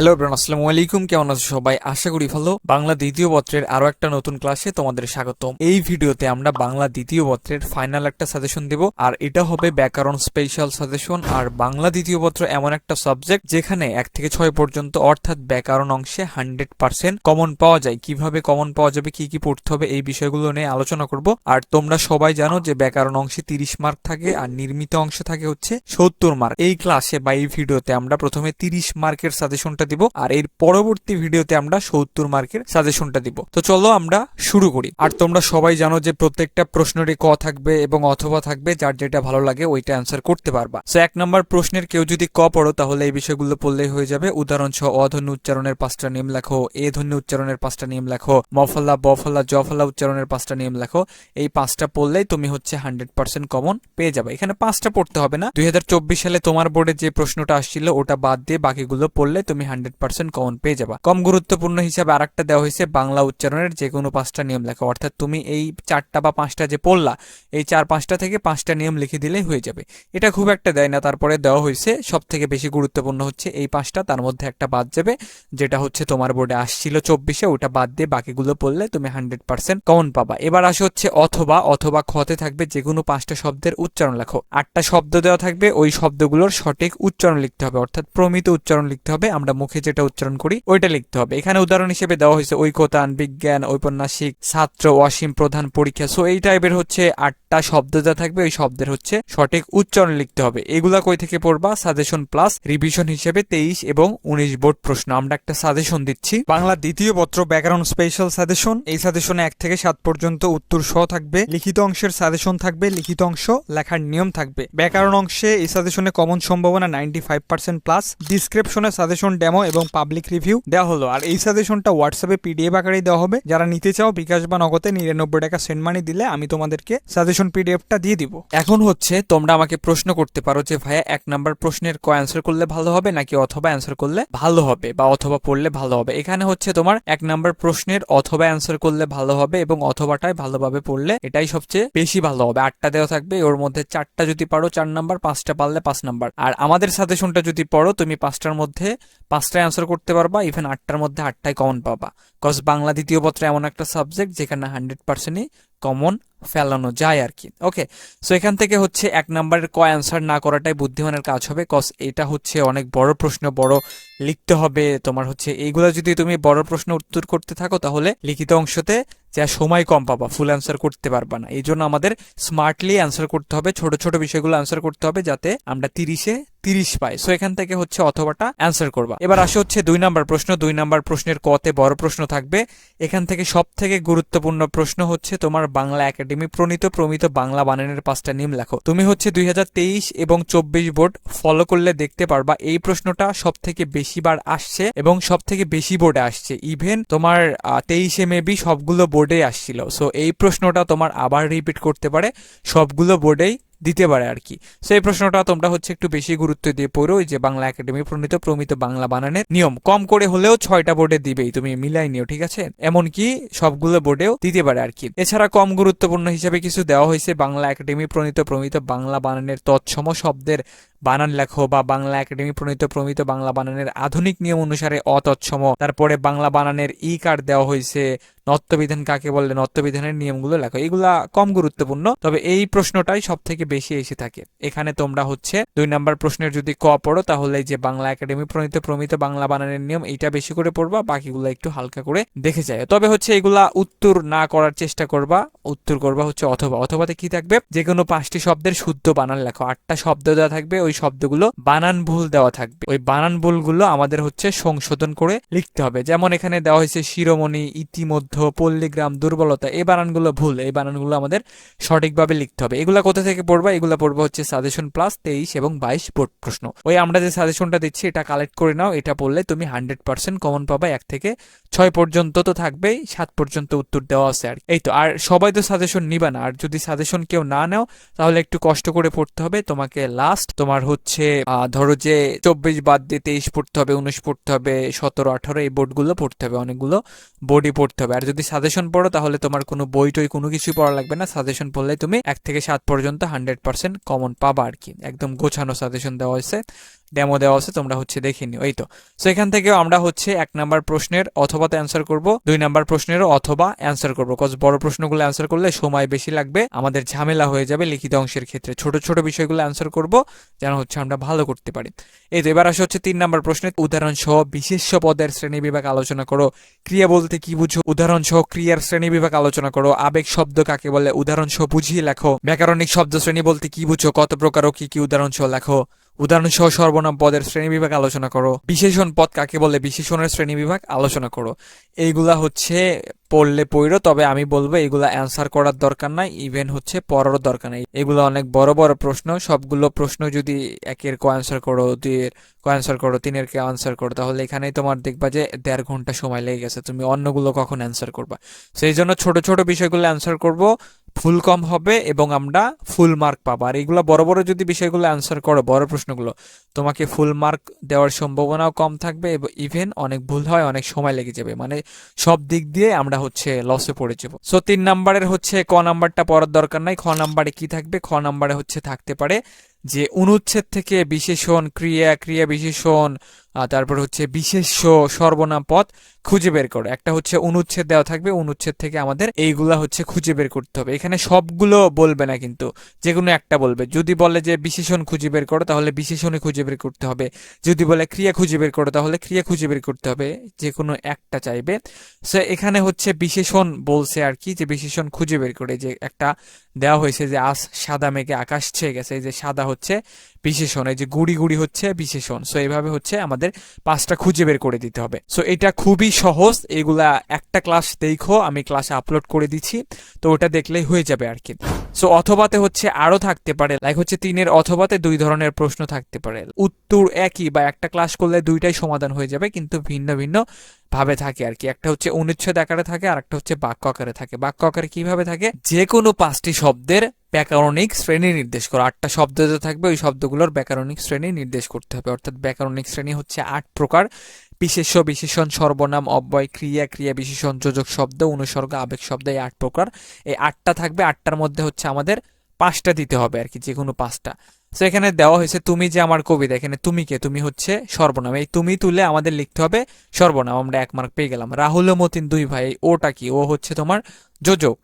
Hello bran আসসালামু আলাইকুম কেমন আছো সবাই? আশা করি ভালো। বাংলা দ্বিতীয় পত্রের আরও একটা নতুন ক্লাসে তোমাদের স্বাগতম। এই ভিডিওতে আমরা বাংলা দ্বিতীয় পত্রের ফাইনাল একটা সাজেশন দেব। আর এটা হবে ব্যাকরণ স্পেশাল সাজেশন আর বাংলা দ্বিতীয় পত্র এমন একটা সাবজেক্ট যেখানে এক থেকে ছয় পর্যন্ত অর্থাৎ ব্যাকরণ অংশে হান্ড্রেড পার্সেন্ট কমন পাওয়া যায়। কীভাবে কমন পাওয়া যাবে, কি কি পড়তে হবে, এই বিষয়গুলো নিয়ে আলোচনা করব। আর তোমরা সবাই জানো যে ব্যাকরণ অংশে তিরিশ মার্ক থাকে, আর নির্মিত অংশে থাকে হচ্ছে সত্তর মার্ক এই ক্লাসে বা এই ভিডিওতে আমরা প্রথমে তিরিশ মার্কের সাজেশনটা দিব, আর এর পরবর্তী ভিডিওতে আমরা সত্তর মার্কের সাজেশনটা দিব। তো চলো আমরা শুরু করি। আর তোমরা সবাই জানো যে প্রত্যেকটা প্রশ্নেরই ক থাকবে এবং অথবা থাকবে, যার যেটা ভালো লাগে ওইটা অ্যান্সার করতে পারবা। সো এক নম্বর প্রশ্নের কেউ যদি ক পড়ো, তাহলে এই বিষয়গুলো পড়লেই হয়ে যাবে। উদাহরণ সহ অধ্বনি উচ্চারণের পাঁচটা নিয়ম লেখো, এ ধ্বনি উচ্চারণের পাঁচটা নিয়ম লেখো মফল্লা বফল্লা জফল্লা উচ্চারণের পাঁচটা নিয়ম লেখো। এই পাঁচটা পড়লেই তুমি হচ্ছে হান্ড্রেড পার্সেন্ট কমন পেয়ে যাবে। এখানে পাঁচটা পড়তে হবে না। দুই হাজার চব্বিশ সালে তোমার বোর্ডে যে প্রশ্নটা আসছিল, ওটা বাদ দিয়ে বাকিগুলো পড়লে তুমি হান্ড্রেড পার্সেন্ট কমন পেয়ে যাবা। কম গুরুত্বপূর্ণ হিসাবে আর একটা দেওয়া হয়েছে বাংলা উচ্চারণের যে কোনো পাঁচটা নিয়ম লেখা। অর্থাৎ তুমি এই চারটা বা পাঁচটা যে পড়লা, এই চার পাঁচটা থেকে পাঁচটা নিয়ম লিখে দিলেই হয়ে যাবে। এটা খুব একটা দেয় না, তারপরে দেওয়া হয়েছে সব থেকে বেশি গুরুত্বপূর্ণ হচ্ছে এই পাঁচটা, তার মধ্যে একটা বাদ যাবে, যেটা হচ্ছে তোমার বোর্ডে আসছিল চব্বিশে, ওটা বাদ দিয়ে বাকিগুলো পড়লে তুমি হান্ড্রেড পার্সেন্ট কমন পাবা। এবার আসে হচ্ছে অথবা অথবা খতে থাকবে যে কোনো পাঁচটা শব্দের উচ্চারণ লেখো। আটটা শব্দ দেওয়া থাকবে, ওই শব্দগুলোর সঠিক উচ্চারণ লিখতে হবে, অর্থাৎ প্রমিত উচ্চারণ লিখতে হবে, আমরা মুখে যেটা উচ্চারণ করি, ওইটা লিখতে হবে। এখানে উদাহরণ হিসেবে দেওয়া হয়েছে ঐকতান, বিজ্ঞান, ঔপন্যাসিক, ছাত্র, অসীম প্রধান পরীক্ষা। সো এই টাইপের হচ্ছে আটটা শব্দ যা থাকবে, ওই শব্দের হচ্ছে সঠিক উচ্চারণ লিখতে হবে। এগুলা কই থেকে পড়বা? সাজেশন প্লাস রিভিশন হিসেবে তেইশ এবং উনিশ বোর্ড প্রশ্ন। আমরা একটা সাজেশন দিচ্ছি। বাংলা দ্বিতীয় পত্র, ব্যাকরণ স্পেশাল সাজেশন এই সাজেশনে এক থেকে সাত পর্যন্ত উত্তর সহ থাকবে। লিখিত অংশের সাজেশন থাকবে, লিখিত অংশ, লেখার নিয়ম থাকবে। ব্যাকরণ অংশে এই সাজেশনে কমন সম্ভাবনা নাইনটি ফাইভ পার্সেন্ট প্লাস ডিসক্রিপশনে সাজেশন ডেমো এবং পাবলিক রিভিউ দেওয়া হলো। আর এই সাজেশনটা হোয়াটসঅ্যাপে পিডিএফ আকারেই দেওয়া হবে। যারা নিতে চাও বিকাশ বা নগদে নিরানব্বই টাকা সেন্ড মানি দিলে আমি তোমাদেরকে সাজেশন পিডিএফটা দিয়ে দিব। এখন হচ্ছে তোমরা আমাকে প্রশ্ন করতে পারো যে, ভাইয়া, এক নাম্বার প্রশ্নের ক অ্যান্সার করলে ভালো হবে নাকি অথবা অ্যান্সার করলে ভালো হবে বা অথবা পড়লে ভালো হবে? এখানে হচ্ছে তোমার এক নাম্বার প্রশ্নের অথবা অ্যান্সার করলে ভালো হবে এবং অথবাটাই ভালোভাবে পড়লে এটাই সবচেয়ে বেশি ভালো হবে। আটটা দেওয়া থাকবে, ওর মধ্যে চারটা যদি পারো, চার নাম্বার পাঁচটা পারলে পাঁচ নাম্বার আর আমাদের সাজেশনটা যদি পড়ো, তুমি পাঁচটার মধ্যে পাঁচটায় অ্যান্সার করতে পারবা ইভেন আটটার মধ্যে আটটায় কমন পাবা। কজ বাংলা দ্বিতীয় পত্র এমন একটা সাবজেক্ট যেখানে হান্ড্রেড পার্সেন্টই কমন ফেলানো যায় আর কি ওকে সো এখান থেকে হচ্ছে এক নাম্বারের ক অ্যান্সার না করাটাই বুদ্ধিমানের কাজ হবে কজ এটা হচ্ছে অনেক বড় প্রশ্ন, বড় লিখতে হবে। তোমার হচ্ছে এইগুলো যদি তুমি বড় প্রশ্ন উত্তর করতে থাকো, তাহলে লিখিত অংশতে যা সময় কম পাবা ফুল অ্যান্সার করতে পারবা না। এই জন্য আমাদের স্মার্টলি অ্যান্সার করতে হবে, ছোট ছোট বিষয়গুলো অ্যান্সার করতে হবে, যাতে আমরা তিরিশে তিরিশ পাই। সো এখান থেকে হচ্ছে অথবাটা অ্যান্সার করবা। এবার আসে হচ্ছে দুই নাম্বার প্রশ্ন। দুই নাম্বার প্রশ্নের কতে বড় প্রশ্ন থাকবে। এখান থেকে সব থেকে গুরুত্বপূর্ণ প্রশ্ন হচ্ছে তোমার বাংলা একাডেমি প্রণীত প্রমিত বাংলা বানানের পাঁচটা নিয়ম লেখো। তুমি হচ্ছে দুই হাজার তেইশ এবং চব্বিশ বোর্ড ফলো করলে দেখতে পারবা এই প্রশ্নটা সব থেকে বেশি বার আসছে এবং সব থেকে বেশি বোর্ডে আসছে। ইভেন তোমার তেইশে মেবি সবগুলো বোর্ডে আসছিল। সো এই প্রশ্নটা তোমার আবার রিপিট করতে পারে। সবগুলো বোর্ডেই দিতে পারে আর কি। সো এই প্রশ্নটা তোমরা হচ্ছে একটু বেশি গুরুত্ব দিয়ে পড়ো যে বাংলা একাডেমি প্রণীত, প্রমিত বাংলা বানানের নিয়ম। কম করে হলেও ছয়টা বোর্ডে দিবেই, তুমি মিলাই নিও, ঠিক আছে? এমনকি সবগুলো বোর্ডেও দিতে পারে আর কি। এছাড়া কম গুরুত্বপূর্ণ হিসেবে কিছু দেওয়া হয়েছে বাংলা একাডেমি প্রণীত, প্রমিত বাংলা বানানের তৎসম শব্দের বানান লেখো বা বাংলা একাডেমি প্রণীত প্রমিত বাংলা বানানের আধুনিক নিয়ম অনুসারে অতৎসম। তারপরে বাংলা বানানের ই কার্ড দেওয়া হয়েছে। নত্যবিধান কাকে বললে নত্যবিধানের নিয়মগুলো লেখো। এগুলা কম গুরুত্বপূর্ণ, তবে এই প্রশ্নটাই সব থেকে বেশি এসে থাকে। এখানে তোমরা হচ্ছে দুই নাম্বার প্রশ্নের যদি ক পড়ো, তাহলে যে বাংলা একাডেমি প্রণীত প্রমিত বাংলা বানানের নিয়ম এটা বেশি করে পড়বা, বাকিগুলো একটু হালকা করে দেখে যায় তবে হচ্ছে এগুলা উত্তর না করার চেষ্টা করবা। উত্তর করবা হচ্ছে অথবা। অথবাতে কি থাকবে? যে কোনো পাঁচটি শব্দের শুদ্ধ বানান লেখো। আটটা শব্দ দেওয়া থাকবে, ওই শব্দগুলো বানান ভুল দেওয়া থাকবে। ওই বানান ভুলগুলো আমাদের হচ্ছে সংশোধন করে লিখতে হবে। যেমন এখানে দেওয়া হয়েছে শিরোমণি, ইতিমধ্য, পল্লীগ্রাম, দুর্বলতা, এই বানানগুলো ভুল। এই বানানগুলো আমাদের সঠিকভাবে লিখতে হবে। এগুলা কোথা থেকে পড়বা? এগুলা পড়বা হচ্ছে সাজেশন প্লাস তেইশ এবং বাইশ বোর্ড প্রশ্ন। ওই আমরা যে সাজেশনটা দিচ্ছি, এটা কালেক্ট করে নাও। এটা পড়লে তুমি হান্ড্রেড পার্সেন্ট কমন পাবা এক থেকে ছয় পর্যন্ত তো থাকবেই, সাত পর্যন্ত উত্তর দেওয়া আছে আর এই তো, আর সবাই তো সাজেশন নিবা না। আর যদি সাজেশন কেউ না নাও, তাহলে একটু কষ্ট করে পড়তে হবে। তোমাকে লাস্ট তোমার হচ্ছে আহ, ধরো যে চব্বিশ বাদ দিয়ে তেইশ পড়তে হবে উনিশ পড়তে হবে সতেরো আঠারো এই বোর্ডগুলো পড়তে হবে অনেকগুলো বোর্ডই পড়তে হবে। আর যদি সাজেশন পড়ো তাহলে তোমার কোনো বই টই কোনো কিছুই পড়া লাগবে না। সাজেশন পড়লে তুমি এক থেকে সাত পর্যন্ত হান্ড্রেড পার্সেন্ট কমন পাবা আর কি। একদম গোছানো সাজেশন দেওয়া হয়েছে। ডেমো দেওয়া আছে, তোমরা হচ্ছে দেখে নিও। এই তো। সো এখান থেকেও আমরা হচ্ছে এক নাম্বার প্রশ্নের অথবাতে অ্যান্সার করব, দুই নাম্বার প্রশ্নেরও অথবা অ্যান্সার করব। কজ বড় প্রশ্নগুলো অ্যান্সার করলে সময় বেশি লাগবে, আমাদের ঝামেলা হয়ে যাবে লিখিত অংশের ক্ষেত্রে। ছোট ছোট বিষয়গুলো অ্যান্সার করব, যেন হচ্ছে আমরা ভালো করতে পারি। এই তো, এবার আসে হচ্ছে তিন নাম্বার প্রশ্নের উদাহরণ সহ বিশেষ্য পদের শ্রেণি বিভাগ আলোচনা করো। ক্রিয়া বলতে কি বুঝো? উদাহরণ সহ ক্রিয়ার শ্রেণি বিভাগ আলোচনা করো। আবেগ শব্দ কাকে বলে? উদাহরণ সহ বুঝিয়ে লেখো। ব্যাকরণিক শব্দ শ্রেণি বলতে কি বুঝো? কত প্রকার ও কি কি উদাহরণ সহ লেখো? উদাহরণ সহ সর্বনাম পদের শ্রেণি বিভাগ আলোচনা করো। বিশেষণ পদ কাকে বলে? বিশেষণের শ্রেণি বিভাগ আলোচনা করো। এইগুলা হচ্ছে পড়লে পড়ো, তবে আমি বলব এগুলা অ্যান্সার করার দরকার নাই ইভেন হচ্ছে পড়ারও দরকার নাই। এগুলো অনেক বড় বড় প্রশ্ন। সবগুলো প্রশ্ন যদি একের ক অ্যান্সার করো, দুইয়ের ক অ্যান্সার করো, তিনের কে অ্যান্সার করো, তাহলে এখানেই তোমার দেখবা যে দেড় ঘণ্টা সময় লেগে গেছে। তুমি অন্যগুলো কখন অ্যান্সার করবা? সেই জন্য ছোট ছোট বিষয়গুলো অ্যান্সার করব। ফুল কম হবে এবং আমরা ফুল মার্ক পাবো। আর এগুলো বড় বড় যদি বিষয়গুলো অ্যান্সার করো, বড় প্রশ্নগুলো, তোমাকে ফুল মার্ক দেওয়ার সম্ভাবনাও কম থাকবে এবং ইভেন অনেক ভুল হয়, অনেক সময় লেগে যাবে। মানে সব দিক দিয়ে আমরা হচ্ছে লসে পড়ে যাব। সো তিন নাম্বারের হচ্ছে ক নাম্বারটা পড়ার দরকার নাই। খ নাম্বারে কি থাকবে? খ নাম্বারে হচ্ছে থাকতে পারে যে অনুচ্ছেদ থেকে বিশেষণ, ক্রিয়া ক্রিয়া বিশেষণ তারপর হচ্ছে বিশেষ সর্বনাম পদ খুঁজে বের করো। একটা হচ্ছে অনুচ্ছেদ দেওয়া থাকবে, অনুচ্ছেদ থেকে আমাদের এইগুলা হচ্ছে খুঁজে বের করতে হবে। এখানে সবগুলো বলবে না কিন্তু যে কোনো একটা বলবে। যদি বলে যে বিশেষণ খুঁজে বের করো, তাহলে বিশেষণই খুঁজে বের করতে হবে। যদি বলে ক্রিয়া খুঁজে বের করো, তাহলে ক্রিয়া খুঁজে বের করতে হবে। যে কোনো একটা চাইবে। সো, এখানে হচ্ছে বিশেষণ বলছে আর কি, যে বিশেষণ খুঁজে বের করে, যে একটা দেওয়া হয়েছে যে আজ সাদা মেঘে আকাশ ছেয়ে গেছে, এই যে সাদা হচ্ছে বিশেষণ, এই যে গুড়ি গুড়ি হচ্ছে বিশেষণ। সো এইভাবে হচ্ছে আমাদের পাঁচটা খুঁজে বের করে দিতে হবে। সো এটা খুবই সহজ। এগুলা একটা ক্লাস দেখো, আমি ক্লাসে আপলোড করে দিচ্ছি। তো ওটা দেখলেই হয়ে যাবে আর কি। সো অথবাতে হচ্ছে আরও থাকতে পারে। লাইক হচ্ছে তিনের অথবাতে দুই ধরনের প্রশ্ন থাকতে পারে। উত্তর একই বা একটা ক্লাস করলে দুইটাই সমাধান হয়ে যাবে, কিন্তু ভিন্ন ভিন্ন ভাবে থাকে আর কি। একটা হচ্ছে অনুচ্ছেদ আকারে থাকে আর একটা হচ্ছে বাক্য আকারে থাকে। বাক্য আকারে কীভাবে থাকে? যে কোনো পাঁচটি শব্দের ব্যাকরণিক শ্রেণি নির্দেশ করো। আটটা শব্দ যে থাকবে, ওই শব্দগুলোর ব্যাকরণিক শ্রেণি নির্দেশ করতে হবে। অর্থাৎ ব্যাকরণিক শ্রেণি হচ্ছে আট প্রকার। বিশেষ্য, বিশেষণ, সর্বনাম, অব্যয়, ক্রিয়া ক্রিয়া বিশেষণ, যোজক শব্দ, অনুসর্গ, আবেগ শব্দ, এই আট প্রকার। এই আটটা থাকবে, আটটার মধ্যে হচ্ছে আমাদের পাঁচটা দিতে হবে আর কি যে কোনো পাঁচটা। তো এখানে দেওয়া হয়েছে, তুমি যে আমার কবিতা, এখানে তুমি কে? তুমি হচ্ছে সর্বনাম। এই তুমি তুলে আমাদের লিখতে হবে সর্বনাম। আমরা এক মার্ক পেয়ে গেলাম। রাহুল ও মতিন দুই ভাই, এই ওটা কি? ও হচ্ছে তোমার যোজক।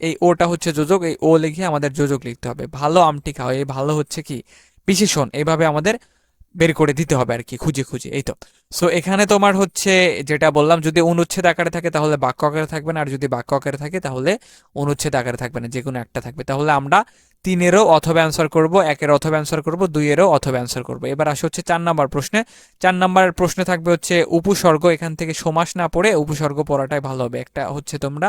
এই ওটা হচ্ছে যোজক। এই ও লিখে আমাদের যোজক লিখতে হবে। ভালো আমটি খাও। এই ভালো হচ্ছে কি? বিশেষণ। এইভাবে আমাদের বের করে দিতে হবে আর কি, খুঁজে খুঁজে। এই তো। সো এখানে তোমার হচ্ছে যেটা বললাম, যদি অনুচ্ছেদ আকারে থাকে তাহলে বাক্য আকারে থাকবে না, আর যদি বাক্য আকারে থাকে তাহলে অনুচ্ছেদ আকারে থাকবে না যে কোনো একটা থাকবে। তাহলে আমরা তিনেরও অথবা অ্যান্সার করব, একের অথবা অ্যান্সার করব, দুইয়েরও অথবা অ্যান্সার করব। এবার আসে হচ্ছে চার নাম্বার প্রশ্নে। চার নাম্বারের প্রশ্নে থাকবে হচ্ছে উপসর্গ, এখান থেকে সমাস না পড়ে উপসর্গ পড়াটাই ভালো হবে। একটা হচ্ছে তোমরা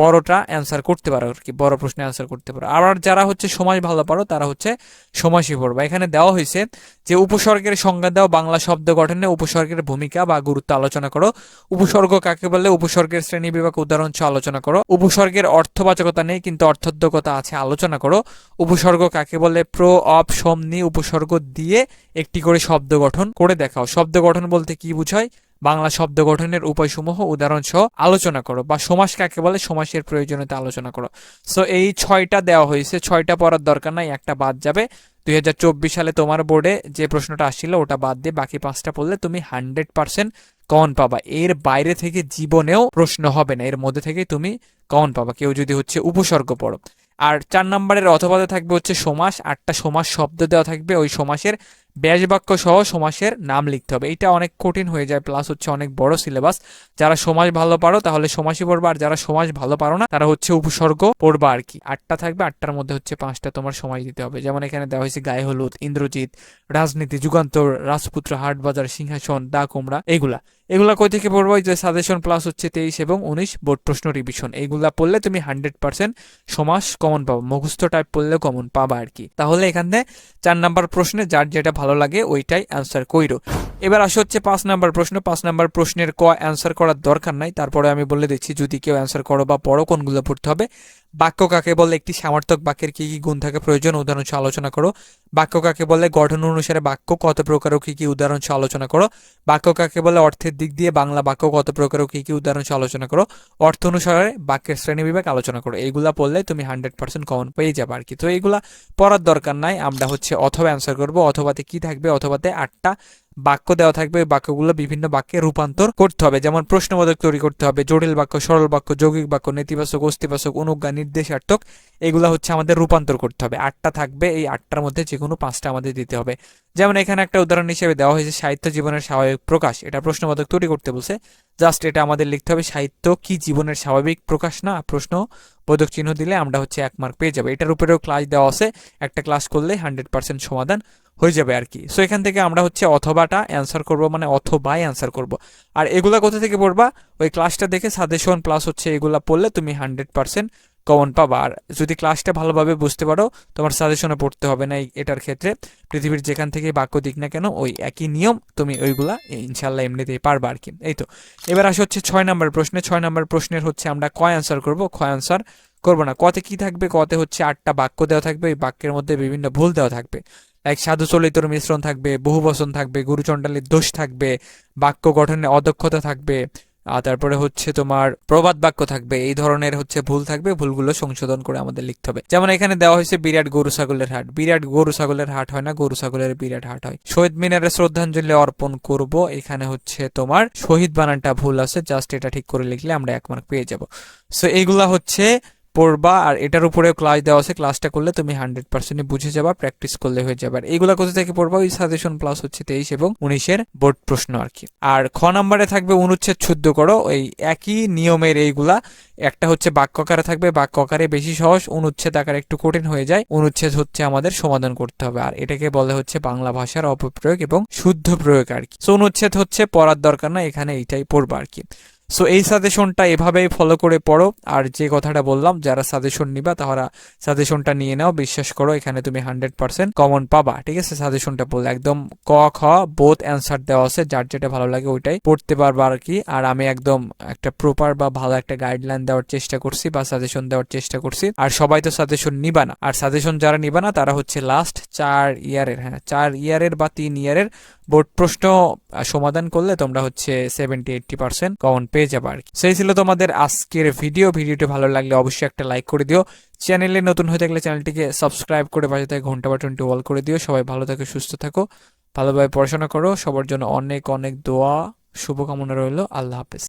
বড়টা অ্যান্সার করতে পারো আর কি, বড় প্রশ্নে অ্যান্সার করতে পারো। আবার যারা হচ্ছে সমাজ ভালো পারো, তারা হচ্ছে সমাসই পড়বা। এখানে দেওয়া হয়েছে যে উপসর্গের সংজ্ঞা দাও, বাংলা শব্দ গঠনে উপসর্গের ভূমিকা বা গুরুত্ব আলোচনা করো। উপসর্গ কাকে বলে? উপসর্গের শ্রেণি বিভাগ উদাহরণ আলোচনা করো। উপসর্গের অর্থবাচকতা নেই, কিন্তু অর্থোদ্যোগতা আছে, আলোচনা করো। উপসর্গ কাকে বলে? প্রো অপ সমনি উপসর্গ দিয়ে একটি করে শব্দ গঠন করে দেখাও। শব্দ গঠন বলতে কি বুঝায়? বাংলা শব্দ গঠনের উপায়সমূহ উদাহরণ সহ আলোচনা করো বা সমাস কাকে বলে? সমাসের প্রয়োজনীয়তা আলোচনা করো। সো এই ছয়টা দেওয়া হয়েছে। ছয়টা পড়ার দরকার নাই, একটা বাদ যাবে। দুই হাজার চব্বিশ সালে তোমার বোর্ডে যে প্রশ্নটা আসছিল, ওটা বাদ দিয়ে বাকি পাঁচটা পড়লে তুমি হান্ড্রেড পার্সেন্ট কমন পাবা। এর বাইরে থেকে জীবনেও প্রশ্ন হবে না, এর মধ্যে থেকে তুমি কমন পাবা। কেউ যদি হচ্ছে উপসর্গ পড়ো। আর চার নম্বরের অথবাতে থাকবে হচ্ছে সমাস আটটা সমাস শব্দ দেওয়া থাকবে ওই সমাসের ব্যাস বাক্য সহ সমাসের নাম লিখতে হবে। এটা অনেক কঠিন হয়ে যায় প্লাস হচ্ছে অনেক বড় সিলেবাস যারা সমাজ ভালো পারো, তাহলে সমাসই পড়বা, আর যারা সমাজ ভালো পারো না, তারা হচ্ছে উপসর্গ পড়বা আর কি। আটটা থাকবে, আটটার মধ্যে হচ্ছে পাঁচটা তোমার সময় দিতে হবে। যেমন এখানে দেওয়া হয়েছে গায়ে হলুদ, ইন্দ্রজিৎ, রাজনীতি, যুগান্তর, রাজপুত্র, হাটবাজার, সিংহাসন, দা, কুমড়া, এগুলা। এগুলা কই থেকে পড়ব? যে সাজেশন প্লাস হচ্ছে তেইশ এবং উনিশ, বোর্ড প্রশ্ন রিভিশন এইগুলা পড়লে তুমি হান্ড্রেড পার্সেন্ট সমাস কমন পাবো। মুখস্থ টাইপ পড়লে কমন পাবা আর কি। তাহলে এখানে চার নাম্বার প্রশ্নে যার যেটা ভালো লাগে, ওইটাই অ্যান্সার কইরো। এবার আসে হচ্ছে পাঁচ নাম্বার প্রশ্ন। পাঁচ নাম্বার প্রশ্নের ক অ্যান্সার করার দরকার নাই। তারপরে আমি বলে দিচ্ছি, যদি কেউ অ্যান্সার করো বা পড়ো কোনগুলো পড়তে হবে। বাক্য কাকে বলে, একটি সামর্থক বাক্যের কি কি গুণ থাকে, প্রয়োজন, উদাহরণ সহ আলোচনা করো। বাক্য কাকে বলে, গঠন অনুসারে বাক্য কত প্রকার ও কি কি উদাহরণ সহ আলোচনা করো। বাক্য কাকে বলে, অর্থের দিক দিয়ে বাংলা বাক্য কত প্রকার ও কি কি উদাহরণ সহ আলোচনা করো। অর্থ অনুসারে বাক্যের শ্রেণি বিভাগ আলোচনা করো। এইগুলা পড়লে তুমি হান্ড্রেড পার্সেন্ট কমন পেয়ে যাবে আর কি। তো এইগুলা পড়ার দরকার নাই, আমরা হচ্ছে অথবা অ্যান্সার করব, অথবাতে কি থাকবে, অথবাতে আটটা বাক্য দেওয়া থাকবে, ওই বাক্যগুলো বিভিন্ন বাক্যে রূপান্তর করতে হবে। যেমন প্রশ্নবোধক তৈরি করতে হবে, জটিল বাক্য, সরল বাক্য, যৌগিক বাক্য, নেতিবাচক অস্তিবাচক অনুজ্ঞা, নির্দেশার্থক, এগুলো হচ্ছে আমাদের রূপান্তর করতে হবে। আটটা থাকবে, এই আটটার মধ্যে যে কোনো পাঁচটা আমাদের দিতে হবে। যেমন এখানে একটা উদাহরণ হিসেবে দেওয়া হয়েছে, সাহিত্য জীবনের স্বাভাবিক প্রকাশ। এটা প্রশ্নবোধক তৈরি করতে বলছে। জাস্ট এটা আমাদের লিখতে হবে, সাহিত্য কি জীবনের স্বাভাবিক প্রকাশ না? প্রশ্ন বোধক চিহ্ন দিলে আমরা হচ্ছে এক মার্ক পেয়ে যাব। এটার উপরেও ক্লাস দেওয়া আছে। একটা ক্লাস করলে হান্ড্রেড পার্সেন্ট সমাধান। হয়ে যাবে আর কি। সো এখান থেকে আমরা হচ্ছে অথবাটা অ্যান্সার করব মানে অথবাই অ্যান্সার করব। আর এগুলা কোথা থেকে পড়বা? ওই ক্লাসটা দেখে সাজেশন প্লাস হচ্ছে এগুলা পড়লে তুমি হান্ড্রেড পার্সেন্ট কমন পাবা। আর যদি ক্লাসটা ভালোভাবে বুঝতে পারো, তোমার সাজেশনে পড়তে হবে না এটার ক্ষেত্রে। পৃথিবীর যেখান থেকে বাক্য দিক না কেন, ওই একই নিয়ম তুমি ওইগুলা ইনশাল্লাহ এমনিতেই পারবা আর কি। এই তো। এবার আসে হচ্ছে ছয় নম্বর প্রশ্নে। ছয় নম্বর প্রশ্নের হচ্ছে আমরা কয় অ্যান্সার করব কয় অ্যান্সার করব না। কতে কি থাকবে? কতে হচ্ছে আটটা বাক্য দেওয়া থাকবে। ওই বাক্যের মধ্যে বিভিন্ন ভুল দেওয়া থাকবে। লাইক সাধু চলিতর মিশ্রণ থাকবে, বহু বচন থাকবে, গুরুচণ্ডালীর দোষ থাকবে, বাক্য গঠনে অদক্ষতা থাকবে তারপরে হচ্ছে তোমার প্রবাদ বাক্য থাকবে। এই ধরনের হচ্ছে ভুল থাকবে, ভুলগুলো সংশোধন করে আমাদের লিখতে হবে। যেমন এখানে দেওয়া হয়েছে বিরাট গরু ছাগলের হাট। বিরাট গরু ছাগলের হাট হয় না, গরু ছাগলের বিরাট হাট হয়। শহীদ মিনারে শ্রদ্ধাঞ্জলি অর্পণ করব। এখানে হচ্ছে তোমার শহীদ বানানটা ভুল আছে, জাস্ট এটা ঠিক করে লিখলে আমরা এক মার্ক পেয়ে যাব। সো এইগুলা হচ্ছে পড়বা আর এটার উপরেও ক্লাস দেওয়া আছে। ক্লাসটা করলে তুমি হান্ড্রেড পার্সেন্ট বুঝে যাবা প্র্যাকটিস করলে হয়ে যাবে। আর এইগুলা কোথা থেকে পড়বা? ওই সাজেশন প্লাস হচ্ছে তেইশ এবং উনিশের বোর্ড প্রশ্ন আর কি। আর খ নাম্বারে থাকবে অনুচ্ছেদ শুদ্ধ করো। ওই একই নিয়মের এইগুলা। একটা হচ্ছে বাক্য আকারে থাকবে। বাক্য আকারে বেশি সহজ, অনুচ্ছেদ আকারে একটু কঠিন হয়ে যায়। অনুচ্ছেদ হচ্ছে আমাদের সমাধান করতে হবে। আর এটাকে বলে হচ্ছে বাংলা ভাষার অপপ্রয়োগ এবং শুদ্ধ প্রয়োগ আর কি। সো অনুচ্ছেদ হচ্ছে পড়ার দরকার না, এখানে এইটাই পড়বা আর কি। সো এই সাজেশনটা এভাবেই ফলো করে পড়ো। আর যে কথাটা বললাম, যারা সাজেশন নিবা তারা সাজেশনটা নিয়ে নাও। বিশ্বাস করো, এখানে তুমি হান্ড্রেড পার্সেন্ট কমন পাবা। ঠিক আছে? সাজেশনটা বললে একদম ক, খ বোথ অ্যান্সার দেওয়া আছে। যার যেটা ভালো লাগে ওইটাই পড়তে পারবা আর কি। আর আমি একদম একটা প্রপার বা ভালো একটা গাইডলাইন দেওয়ার চেষ্টা করছি বা সাজেশন দেওয়ার চেষ্টা করছি। আর সবাই তো সাজেশন নিবা না। আর সাজেশন যারা নিবা না, তারা হচ্ছে লাস্ট চার ইয়ারের হ্যাঁ চার ইয়ারের বা তিন ইয়ারের বোর্ড প্রশ্ন সমাধান করলে তোমরা হচ্ছে সেভেন্টি এইটটি পার্সেন্ট কমন পেয়ে যাব আর সেই ছিল তোমাদের আজকের ভিডিও ভিডিওটি ভালো লাগলে অবশ্যই একটা লাইক করে দিও। চ্যানেলে নতুন হয়ে থাকলে চ্যানেলটিকে সাবস্ক্রাইব করে পাশে থাকে ঘণ্টা বাটনটি অল করে দিও। সবাই ভালো থাকো, সুস্থ থাকো। ভালোভাবে পড়াশোনা করো। সবার জন্য অনেক অনেক দোয়া, শুভকামনা রইল। আল্লাহ হাফেজ।